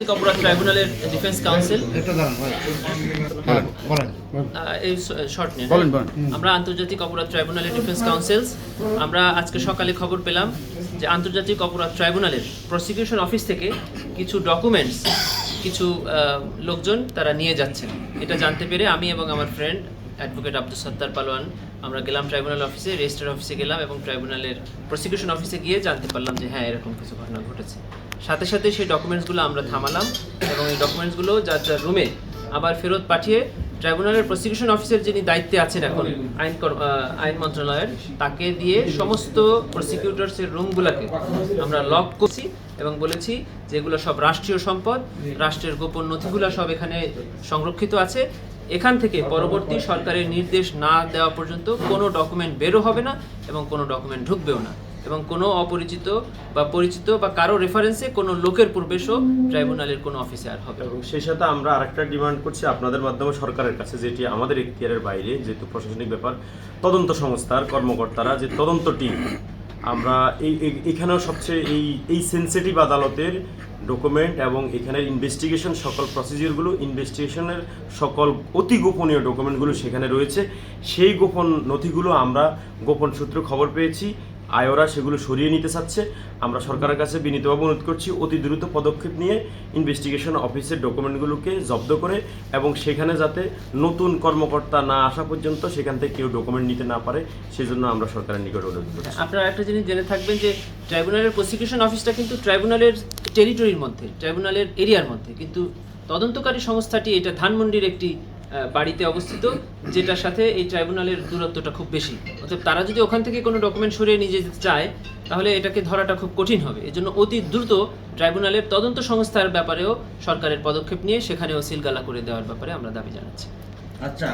অপরাধ ট্রাইব্যুনালের defence council একটা দাঁড়ান ভাই। হ্যাঁ বলেন। এই শর্ট নিয়ে। বলেন, বলেন। আমরা আন্তর্জাতিক অপরাধ ট্রাইব্যুনালের ডিফেন্স কাউন্সিলস আমরা আজকে সকালে খবর পেলাম যে আন্তর্জাতিক অপরাধ ট্রাইব্যুনালের প্রসিকিউশন অফিস থেকে কিছু ডকুমেন্টস কিছু আহ, লোকজন তারা নিয়ে যাচ্ছেন। এটা জানতে পেরে আমি এবং আমার ফ্রেন্ড অ্যাডভোকেট আব্দুল সত্তার পালোয়ান আমরা গেলাম ট্রাইব্যুনাল অফিসে রেজিস্টার অফিসে গেলাম এবং ট্রাইব্যুনালের প্রসিকিউশন অফিসে গিয়ে জানতে পারলাম যে হ্যাঁ এরকম কিছু ঘটনা ঘটেছে। সাথে সাথে সেই ডকুমেন্টসগুলো আমরা থামালাম এবং এই ডকুমেন্টসগুলো যার যার রুমে আবার ফেরত পাঠিয়ে ট্রাইব্যুনালের প্রসিকিউশন অফিসের যিনি দায়িত্বে আছেন এখন, আইন আইন মন্ত্রণালয়ের, তাকে দিয়ে সমস্ত প্রসিকিউটরসের রুমগুলোকে আমরা লক করছি এবং বলেছি যে এগুলো সব রাষ্ট্রীয় সম্পদ, রাষ্ট্রের গোপন নথিগুলো সব এখানে সংরক্ষিত আছে। এখান থেকে পরবর্তী সরকারের নির্দেশ না দেওয়া পর্যন্ত কোনো ডকুমেন্ট বেরো হবে না এবং কোনো ডকুমেন্ট ঢুকবেও না। এবং কোনো অপরিচিত বা পরিচিত বা কারও রেফারেন্সে কোনো লোকের প্রবেশও ট্রাইব্যুনালের কোনো অফিসে আর হবে এবং সেই সাথে আমরা আরেকটা ডিমান্ড করছি আপনাদের মাধ্যমে সরকারের কাছে, যেটি আমাদের এখতিয়ারের বাইরে, যেহেতু প্রশাসনিক ব্যাপার, তদন্ত সংস্থার কর্মকর্তারা, যে তদন্ত টিম আমরা এই- এখানেও সবচেয়ে এই এই সেন্সিটিভ আদালতের ডকুমেন্ট এবং এখানের ইনভেস্টিগেশন সকল প্রসিজিওরগুলো ইনভেস্টিগেশনের সকল অতি গোপনীয় ডকুমেন্টগুলো সেখানে রয়েছে। সেই গোপন নথিগুলো আমরা গোপন সূত্রে খবর পেয়েছি। আয়োরা সেগুলো সরিয়ে নিতে চাচ্ছে। আমরা সরকারের কাছে বিনীতভাবে অনুরোধ করছি, অতি দ্রুত পদক্ষেপ নিয়ে ইনভেস্টিগেশন অফিসের ডকুমেন্টগুলোকে জব্দ করে এবং সেখানে যাতে নতুন কর্মকর্তা না আসা পর্যন্ত সেখান থেকে কেউ ডকুমেন্ট নিতে না পারে, সেজন্য আমরা সরকারের নিকট অনুরোধ করছি। আপনারা একটা জিনিস জেনে থাকবেন যে ট্রাইব্যুনালের প্রসিকিউশন অফিসটা কিন্তু ট্রাইব্যুনালের টেরিটরির মধ্যে ট্রাইব্যুনালের এরিয়ার মধ্যে। কিন্তু তদন্তকারী সংস্থাটি এটা ধানমন্ডির একটি বাড়িতে অবস্থিত, যেটার সাথে এই ট্রাইব্যুনালের দূরত্বটা খুব বেশি। অর্থাৎ তারা যদি ওখান থেকে কোনো ডকুমেন্ট সরিয়ে নিয়ে যেতে চায়, তাহলে এটাকে ধরাটা খুব কঠিন হবে। এজন্য অতি দ্রুত ট্রাইব্যুনালের তদন্ত সংস্থার ব্যাপারেও সরকারের পদক্ষেপ নিয়ে সেখানেও সিলগালা করে দেওয়ার ব্যাপারে আমরা দাবি জানাচ্ছি। আচ্ছা